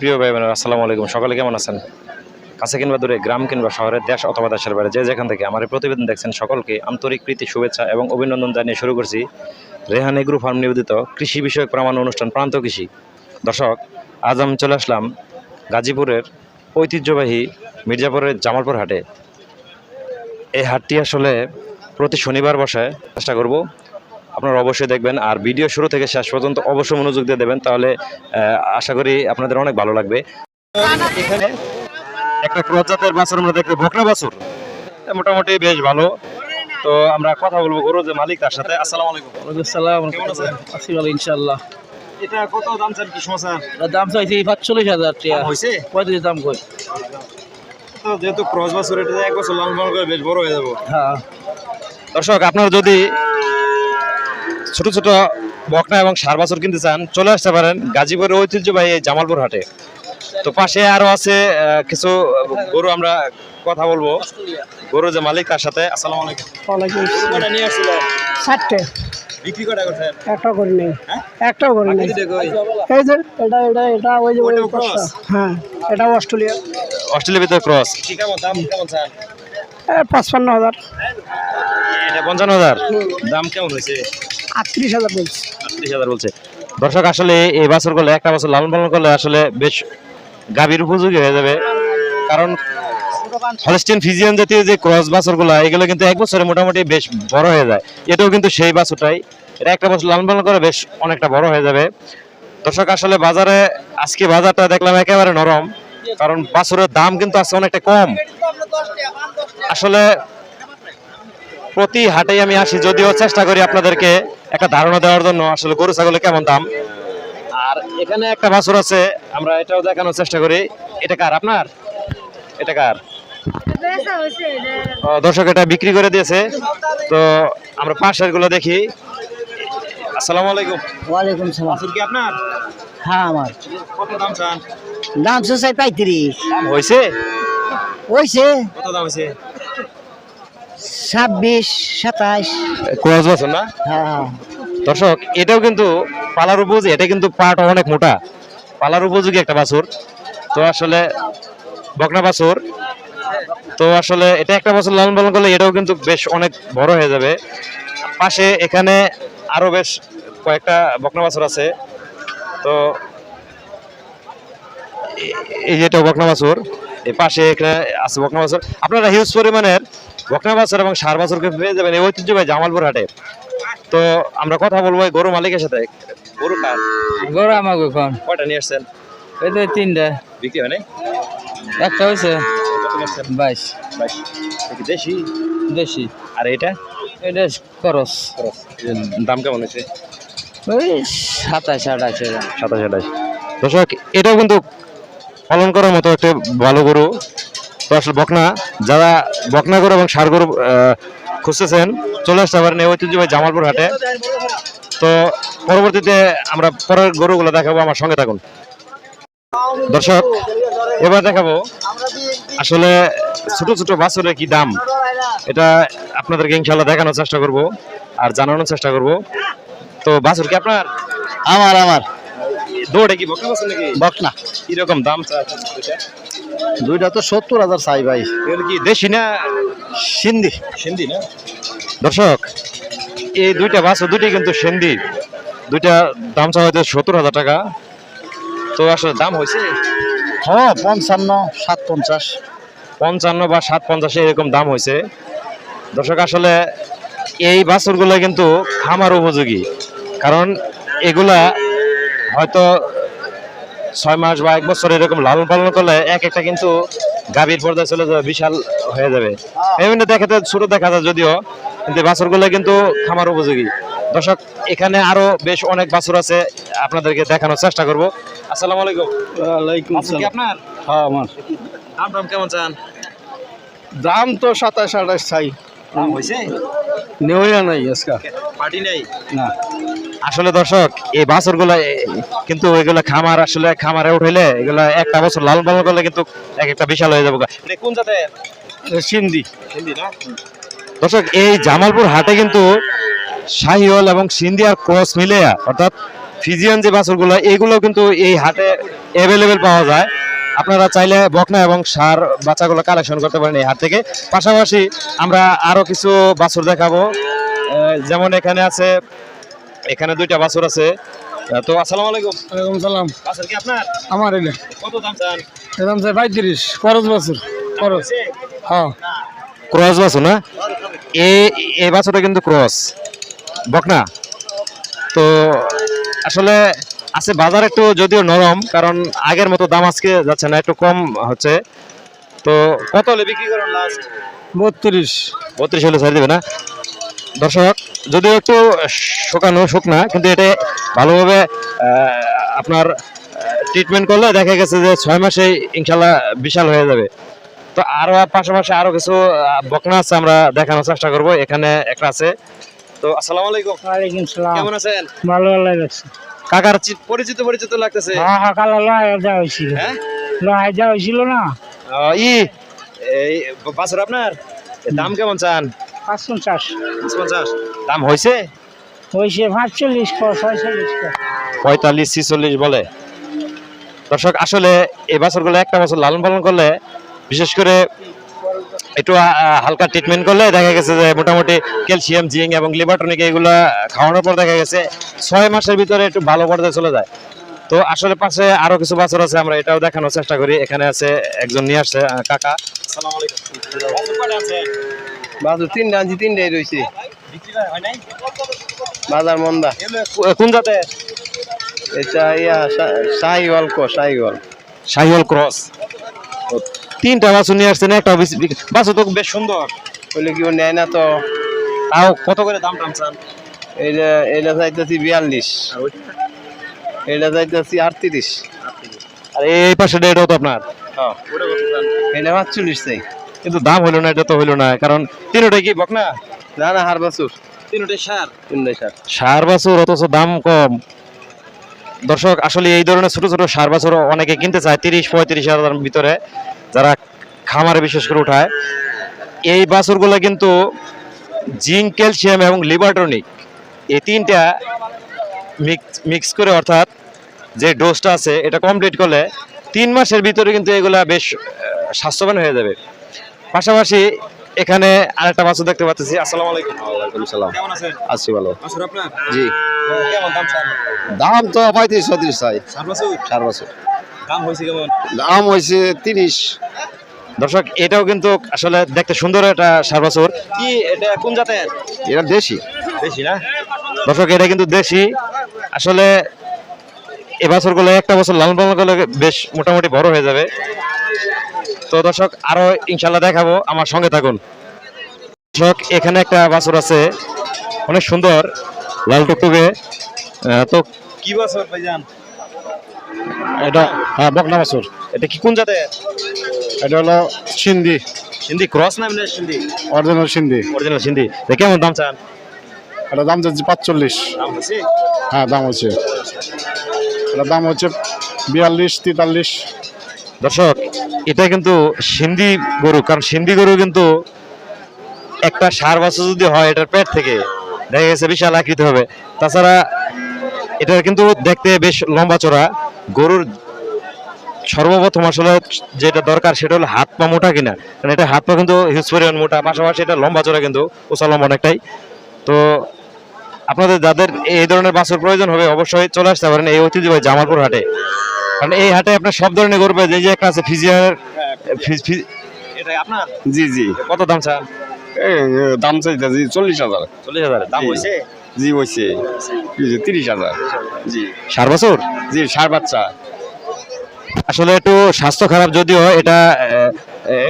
প্রিয় ভাই বোনেরা আসসালামু আলাইকুম। সকালে কেমন আছেন? কাছে কিংবা দূরে, গ্রাম কিংবা শহরে, দেশ অথবা দেশের বাইরে, যে যেখান থেকে আমার প্রতিবেদন দেখছেন, সকলকে আন্তরিক প্রীতি, শুভেচ্ছা এবং অভিনন্দন জানিয়ে শুরু করছি রেহান এগ্রু ফার্ম নিবেদিত কৃষি বিষয়ক প্রামাণ্য অনুষ্ঠান প্রান্ত কৃষি। দর্শক, আজ আমি চলে আসলাম গাজীপুরের ঐতিহ্যবাহী মির্জাপুরের জামালপুর হাটে। এই হাটটি আসলে প্রতি শনিবার বসে চেষ্টা করব আপনারা অবশ্যই দেখবেন। আর ভিডিও শুরু থেকে শেষ পর্যন্ত অবশ্যই মনোযোগ দিয়ে দেবেন তাহলে আশা করি আপনাদের অনেক ভালো লাগবে। এখানে একটা ক্রস জাতের বাছুর আমরা দেখব ভোকরা বাছুর। মোটামুটি বেশ ভালো। তো আমরা কথা বলব গরু যে মালিক তার সাথে। আসসালামু আলাইকুম। ওয়ালাইকুম আসসালাম। কেমন আছেন? আছি ভালো ইনশাল্লাহ এটা কত দাম চান কি সমস্যা দাম চাইছি পাঁচচল্লিশ হাজার টাকা। হয়েছে পঁয়ত্রিশ দাম কই তো যেহেতু ক্রস বাছুর এটা এক বছর পালন করে বেশ বড় হয়ে যাব। হ্যাঁ। দর্শক আপনারা যদি ছোট ছোট বকনা এবং সার বাছুর কিনতে চান চলে আসতে পারেন গাজীপুরের ঐতিহ্যবাহী জামালপুর হাটে তো পাশে আরও আছে কিছু গরু আমরা কথা বলব। গরু যে মালিক তার সাথে আসসালামু আলাইকুম। ওয়ালাইকুম নিয়ে আসছিলেন ষাটটে বিক্রি কটা করছেন একটাও করি নেই? একটাও করি নেই। বাকি দেখো ওই। এই যে এটা এটা এটা ওই যে ওই ওইটাও হ্যাঁ এটা অস্ট্রেলিয়া অস্ট্রেলিয়ার ভিতরে ক্রস কি কেমন দাম কেমন চান? পাঁচপান্ন হাজার। এটা পঞ্চান্ন হাজার। দাম কেমন হয়েছে? দর্শক, আসলে এই বছর করলে, একটা বছর লালন পালন করলে আসলে বেশ গাভীর উপযোগী হয়ে যাবে। কারণ হলস্টিন ফিজিয়ান জাতীয় যে ক্রস বাছরগুলো এগুলো কিন্তু এক বছরে মোটামুটি বেশ বড় হয়ে যায়। এটাও কিন্তু সেই বাছরটাই এটা একটা বছর লালন পালন করে বেশ অনেকটা বড় হয়ে যাবে। দর্শক, আসলে বাজারে, আজকে বাজারটা দেখলাম একেবারে নরম। কারণ বাছরের দাম কিন্তু আছে অনেকটা কম। আসলে প্রতি হাটেই আমি আসি, যদিও চেষ্টা করি আপনাদেরকে একটা ধারণা দেওয়ার জন্য আসলে গরু ছাগলের কেমন দাম? আর এখানে একটা বাছুর আছে আমরা এটাও দেখানোর চেষ্টা করি। এটা কার আপনার? এটা কার? দর্শক এটা বিক্রি করে দিয়েছে। তো আমরা পাশেরগুলো দেখি। আসসালামু আলাইকুম। ওয়ালাইকুম সালাম। কি আপনার? হ্যাঁ আমার। কত দাম চান? দাম চাই পঁয়ত্রিশ। হয়েছে? হয়েছে। কত দাম হয়েছে? ছাব্বিশ সাতাশ ক্রস বাছুর না? হ্যাঁ। দর্শক এটাও কিন্তু পালার উপযোগী এটা কিন্তু পাট অনেক মোটা। পালার উপযোগী একটা বাছুর। তো আসলে বকনা বাছুর। তো আসলে এটা একটা বছর লালন পালন করলে এটাও কিন্তু বেশ অনেক বড় হয়ে যাবে। পাশে এখানে আরও বেশ কয়েকটা বকনা বাছুর আছে। তো এই যেটা বকনা বাছুর এই পাশে এখানে আছে বকনা বাছুর। আপনারা হিউজ পরিমাণের বকনা বাছুর এবং সার বাছুরকে পেয়ে যাবেন এই ঐতিহ্যবাহী জামালপুর হাটে। তো আমরা কথা বলব গরু মালিকের সাথে। গরু কার? গরু আমাকে এখন। কয়টা নিয়ে আসছেন? এই তো তিনটা। বিক্রি হয় একটা হয়েছে। বাইশ। বাইশ। দেশি? দেশি। আর এটা? এটা খরচ এর দাম কেমন হয়েছে? ওই সাতাশ আঠাশ। সাতাশ আঠাশ। দর্শক এটাও কিন্তু পালন করার মতো একটা ভালো গরু। আসলে বকনা যারা বকনা গরু এবং সার গরু খুঁজতেছেন চলে আসতে পারেন ঐতিহ্যবাহী জামালপুর হাটে। তো পরবর্তীতে আমরা পরের গরুগুলো দেখাবো আমার সঙ্গে থাকুন। দর্শক এবার দেখাবো আসলে ছোট ছোট বাছুরের কি দাম? এটা আপনাদেরকে ইনশাল্লাহ দেখানোর চেষ্টা করব আর জানানোর চেষ্টা করব। তো বাছুর কি আপনার? আমার আমার। দৌড়ে কি বকনা বাছুর নাকি? বকনা। কীরকম দাম দুইটা? তো সত্তর হাজার চাই ভাই। কি দেশি না সিন্ধি। সিন্ধি না? দর্শক এই দুইটা বাছুর দুইটাই কিন্তু সিন্ধি। দুইটা দাম চাওয়া হয়তো সত্তর হাজার টাকা। তো আসলে দাম হয়েছে? হ্যাঁ পঞ্চান্ন সাত পঞ্চাশ। পঞ্চান্ন বা সাত পঞ্চাশে এরকম দাম হয়েছে। দর্শক আসলে এই বাছুরগুলো কিন্তু খামার উপযোগী। কারণ এগুলা হয়তো ছয় মাস বা এক বছর এরকম লালন পালন করলে এক একটা কিন্তু গাভীর পর্দায় চলে যাবে বিশাল হয়ে যাবে। এমনি দেখাতে ছোট দেখা যায় যদিও কিন্তু বাছুরগুলো কিন্তু খামার উপযোগী। দর্শক এখানে আরও বেশ অনেক বাছুর আছে আপনাদেরকে দেখানোর চেষ্টা করব। আসসালামু আলাইকুম। ওয়ালাইকুম কি আপনার? হ্যাঁ আমার। দাম দাম কেমন চান? দাম তো সাতাশ আঠাশ চাই। হয়েছে নেওয়া নাই আজকে। পার্টি নেই? না। আসলে দর্শক এই বাছরগুলা কিন্তু এগুলা খামার আসলে খামারে উঠাইলে এগুলা একটা বছর লালন পালন করলে কিন্তু এক একটা বিশাল হয়ে যাবে কোন জাতের? সিন্ধি। না? দর্শক এই জামালপুর হাটে কিন্তু শাহিওয়াল এবং সিন্ধিয়ার ক্রস মিলে অর্থাৎ ফিজিয়ান যে বাছুরগুলো এগুলো কিন্তু এই হাটে অ্যাভেলেবেল পাওয়া যায়। আপনারা চাইলে বকনা এবং সার বাচ্চাগুলো কালেকশন করতে পারেন এই হাট থেকে। পাশাপাশি আমরা আরও কিছু বাছুর দেখাবো। যেমন এখানে আছে এখানে দুইটা বাছুর আছে। তো আসসালামু আলাইকুম। ওয়ালাইকুম সালাম। বাছুর কি আপনার? আমার এটা কত দাম চান? এরকম যে পঁয়ত্রিশ। খরচ বছর। খরচ। হ্যাঁ। ক্রস বাছুর না? এ এই বাছুরটা কিন্তু ক্রস। বকনা তো আসলে আছে বাজার একটু যদিও নরম কারণ আগের মতো দাম আজকে যাচ্ছে না একটু কম হচ্ছে। তো কত হলে বিক্রি করেন লাস্ট বত্রিশ। বত্রিশ হলে ছাড় দেবে না? দর্শক যদিও একটু শুকানো শুকনা কিন্তু এটা ভালোভাবে আপনার ট্রিটমেন্ট করলে দেখা গেছে যে ছয় মাসে ইনশাল্লাহ বিশাল হয়ে যাবে। তো আরও পাশাপাশি আরও কিছু বকনা আছে আমরা দেখানোর চেষ্টা করব। এখানে একটা আছে। তো আসসালামু আলাইকুম। ওয়ালাইকুম সালাম। কেমন আছেন? ভালো লাগছে কাকার পরিচিত পরিচিত লাগতেছে। হ্যাঁ হ্যাঁ কালো লয় যাওয়া হয়েছিল। হ্যাঁ? লয় যাওয়া হয়েছিল না? ই বাছর আপনার? দাম কেমন চান? পঞ্চাশ দাম হয়েছে হয়েছে পাঁচচল্লিশ ছয়চল্লিশ পঁয়তাল্লিশ ছিচল্লিশ বলে। দর্শক আসলে এই বছরগুলো একটা বছর লালন পালন করলে বিশেষ করে একটু হালকা ট্রিটমেন্ট করলে দেখা গেছে যে মোটামুটি ক্যালসিয়াম জিঙ্ক এবং লিভার টনিক এগুলো খাওয়ানোর পর দেখা গেছে ছয় মাসের ভিতরে একটু ভালো পর্যায়ে চলে যায়। তো আসলে পাশে আরও কিছু বছর আছে আমরা এটাও দেখানোর চেষ্টা করি। এখানে আছে একজন নিয়ে আসছে কাকা। আসসালামু আলাইকুম। বাছুর কয়টা আছে? বাজু তিনটা আনছি তিনটাই রয়েছে। বাজার মন্দা। কোন জাতে এটা ইয়া শাহি অল্প শাহি অল্প শাহিওয়াল ক্রস। তিনটা বাছুর নিয়ে আসছেন একটা বাছুর তো বেশ সুন্দর। বলে কি নেয় না তো। তাও কত করে দাম টাম চান? এটা এটা চাইতেছি বিয়াল্লিশ। এটা চাইতেছি আটত্রিশ। আর এই পাশে এটাও তো আপনার। হ্যাঁ। এটা পাঁচচল্লিশ চাই। কিন্তু দাম হইল না এটা তো হইল না। কারণ তিনটাই কি বক না? না হার বাছুর। তিনটাই সার। তিনটাই সার। সার বাছুর অথচ দাম কম। দর্শক আসলে এই ধরনের ছোট ছোট সার বাছুর অনেকে কিনতে চায় তিরিশ পঁয়ত্রিশ হাজার ভিতরে যারা খামারে বিশেষ করে উঠায়। এই বাছুরগুলো কিন্তু জিঙ্ক ক্যালসিয়াম এবং লিভারটনিক এই তিনটা মিক্স মিক্স করে অর্থাৎ যে ডোজটা আছে এটা কমপ্লিট করলে তিন মাসের ভিতরে কিন্তু এগুলা বেশ স্বাস্থ্যবান হয়ে যাবে। পাশাপাশি এখানে আরেকটা বাছুর দেখতে পাচ্ছি। আসসালামু আলাইকুম। ওয়ালাইকুম সালাম। কেমন আছেন? আছি ভালো। বাছুর আপনার? জি। কেমন দাম চান? দাম তো পঁয়ত্রিশ ছত্রিশ চাই। সার বাছুর? চার বছর। দাম হয়েছে কেমন? দাম হয়েছে তিরিশ। দর্শক এটাও কিন্তু আসলে দেখতে সুন্দর একটা সার বাছুর। কি এটা কোন জাতের? এটা দেশি। দেশি না? দর্শক এটা কিন্তু দেশি। আসলে এ বছরগুলো একটা বছর লালন পালন করলে বেশ মোটামুটি বড় হয়ে যাবে। তো দর্শক আরও ইনশাল্লাহ দেখাবো। আমার সঙ্গে থাকুন। দর্শক এখানে একটা বাছুর আছে। অনেক সুন্দর লাল টুকটুকে। তো কি বাছুর ভাইজান? এটা হ্যাঁ বকনা বাছুর। এটা কি কোন জাতের? এটা হলো সিন্ধি। সিন্ধি ক্রস না সিন্ধি? অরিজিনাল সিন্ধি। অরিজিনাল সিন্ধি। কেমন দাম চান? এটা দাম যাচ্ছে পাঁচচল্লিশ। হ্যাঁ দাম হচ্ছে। এটা দাম হচ্ছে বিয়াল্লিশ তেতাল্লিশ। দর্শক এটা কিন্তু সিন্ধি গরু, কারণ সিন্ধি গরু কিন্তু একটা সার বাছুর যদি হয়, এটার পেট থেকে দেখা গেছে বিশাল আকৃতি হবে। তাছাড়া এটা কিন্তু দেখতে বেশ লম্বা চড়া। গরুর সর্বপ্রথম আসলে যেটা দরকার সেটা হলো হাত পা মোটা কিনা। কারণ এটা হাত পা কিন্তু হিউজ পরিমাণ মোটা, পাশাপাশি এটা লম্বা চড়া কিন্তু উঁচা লম্বা অনেকটাই। তো আপনাদের যাদের এই ধরনের বাছুর প্রয়োজন হবে, অবশ্যই চলে আসতে পারেন এই ঐতিহ্যবাহী জামালপুর হাটে। কারণ এই হাটে আপনার সব ধরনের গরু পাওয়া যায়। যে একটা আছে ফিজিয়ার এটা আপনার? জি জি। কত দাম এই দাম চাইতেছি চল্লিশ হাজার। চল্লিশ হাজার। দাম। হয়েছে জি হয়েছে তিরিশ হাজার। জি। সার বছর? জি সার বাচ্চা। আসলে একটু স্বাস্থ্য খারাপ যদিও এটা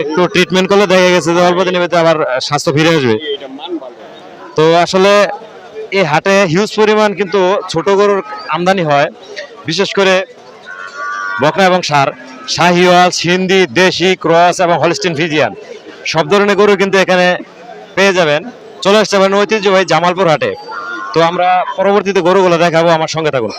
একটু ট্রিটমেন্ট করলে দেখা গেছে যে অল্প দিনের ভিতরে আবার স্বাস্থ্য ফিরে আসবে। তো আসলে এই হাটে হিউজ পরিমাণ কিন্তু ছোট গরুর আমদানি হয়। বিশেষ করে বকনা এবং সার, শাহিওয়াল, সিন্ধি, দেশি, ক্রস এবং হলস্টিন ফিজিয়ান। সব ধরনের গরু কিন্তু এখানে পেয়ে যাবেন। চলে আসতে পারেন ঐতিহ্যবাহী জামালপুর হাটে। তো আমরা পরবর্তীতে গরুগুলো দেখাবো, আমার সঙ্গে থাকুন।